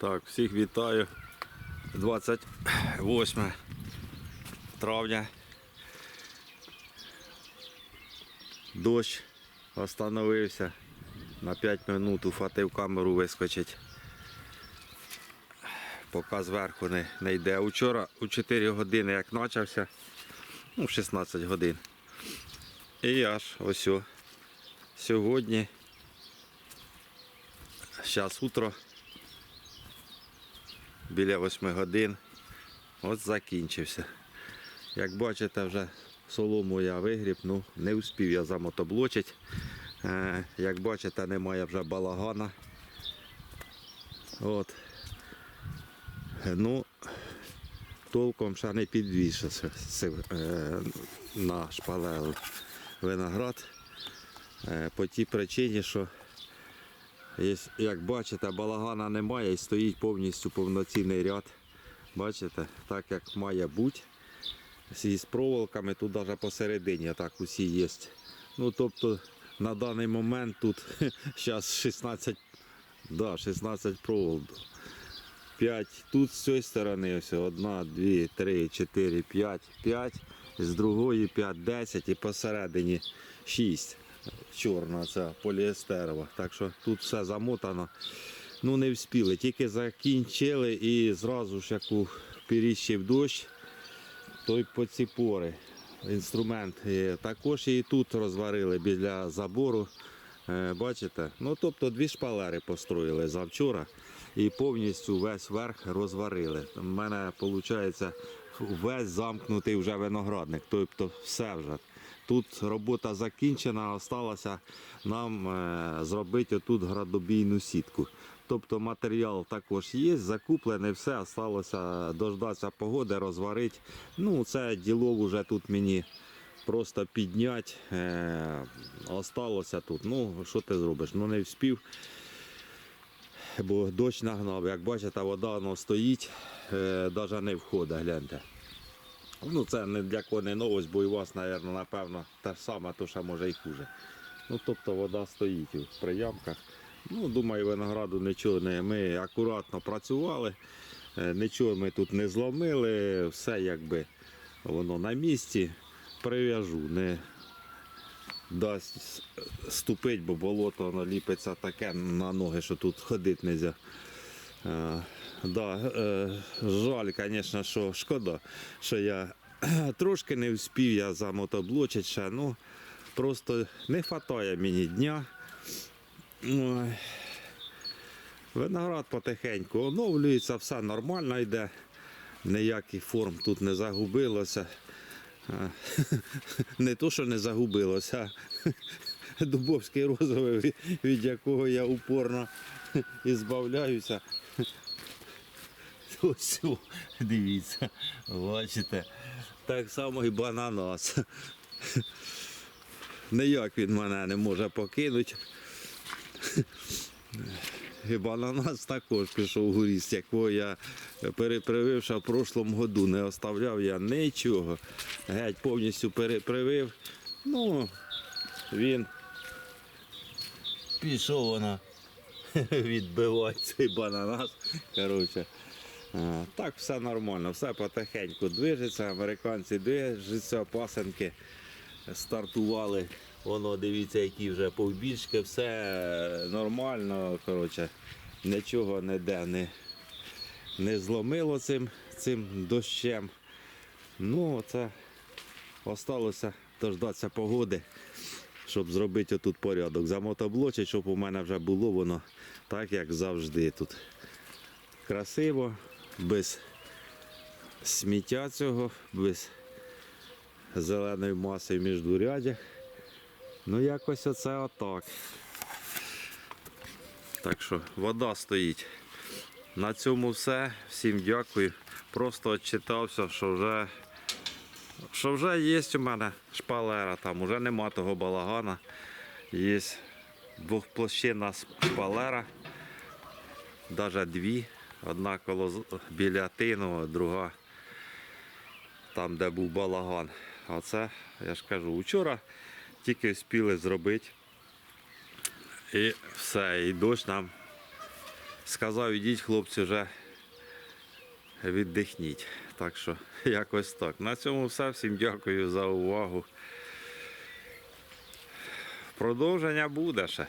Так, всіх вітаю. 28 травня. Дощ остановився. На 5 минут уфатив камеру вискочить. Поки зверху не, не йде. Учора у 4 години як почався, ну в 16 годин. І аж ось сьогодні. Зараз утро. Біля 8 годин. От закінчився. Як бачите, вже солому я вигріб, ну не успів я замотоблочити. Е, як бачите, немає вже балагана. От. Ну, толком ще не підвішився е, на шпалеру виноград. Е, по тій причині, що Як бачите, балагана немає і стоїть повністю повноцінний ряд. Бачите, так як має бути. З проволоками, тут навіть посередині так усі є. Ну тобто на даний момент тут зараз 16, да, 16 проволок. 5. Тут з цієї сторони ось одна, дві, три, чотири, п'ять, п'ять. З другої 5, 10 і посередині 6. Чорна ця поліестерова. Так що тут все замотано. Ну не вспіли. Тільки закінчили і зразу ж як у періщив дощ, той по ці пори. Інструмент. Також і тут розварили біля забору. Е, Бачите? Ну тобто дві шпалери построїли завчора і повністю весь верх розварили. У мене виходить весь замкнутий вже виноградник. Тобто все вже. Тут робота закінчена, осталося нам е, зробити тут градобійну сітку. Тобто матеріал також є, закуплений, все, осталося дождатися погоди, розварити. Ну, це діло вже тут мені просто підняти. Е, осталося тут. Ну, що ти зробиш? Ну не вспів. Бо дощ нагнав. Як бачите, вода воно стоїть, е, навіть не входить, гляньте. Ну, це не для кого не новость, бо і у вас, мабуть, напевно, те ж саме, то ще може і хуже. Ну, тобто вода стоїть у приямках. Ну, думаю, винограду нічого не. Ми акуратно працювали, е, нічого ми тут не зломили, все якби воно на місці. Прив'яжу, не дасть ступить, бо болото воно ліпиться таке на ноги, що тут ходити не можна. Да, е, жаль, звісно, що шкода, що я трошки не вспів я замотоблочити ще. Ну, просто не вистачає мені дня. Виноград потихеньку оновлюється, все нормально йде. Ніяких форм тут не загубилося. Не то, що не загубилося, а дубовський розовий, від- якого я упорно ізбавляюся. Ось, о, дивіться, бачите. Так само і бананас. Ніяк він мене не може покинути. І бананас також пішов у якого я перепривив ще в прошлому году. Не оставляв я нічого. Геть повністю перепривив. Ну, він пішов вона відбивати цей бананас. Коротше. А, Так, все нормально, все потихеньку движеться, американці движуться, пасенки стартували. Воно дивіться, які вже повбільшки, все нормально. Коротше, нічого ніде не, не зломило цим, цим дощем. Ну, це осталося дождатися погоди, щоб зробити тут порядок. Замотоблочить, щоб у мене вже було воно так, як завжди тут. Красиво, без сміття цього, без зеленої маси в міждурядях. Ну якось оце отак. Так що вода стоїть. На цьому все. Всім дякую. Просто відчитався, що вже, що вже є у мене шпалера, там вже нема того балагана. Є двохплощинна шпалера, навіть дві. Одна коло біля тину, друга там, де був балаган. А це, я ж кажу, вчора тільки встигли зробити. І все, і дощ нам сказав, ідіть, хлопці, вже віддихніть. Так що якось так. На цьому все. Всім дякую за увагу. Продовження буде ще.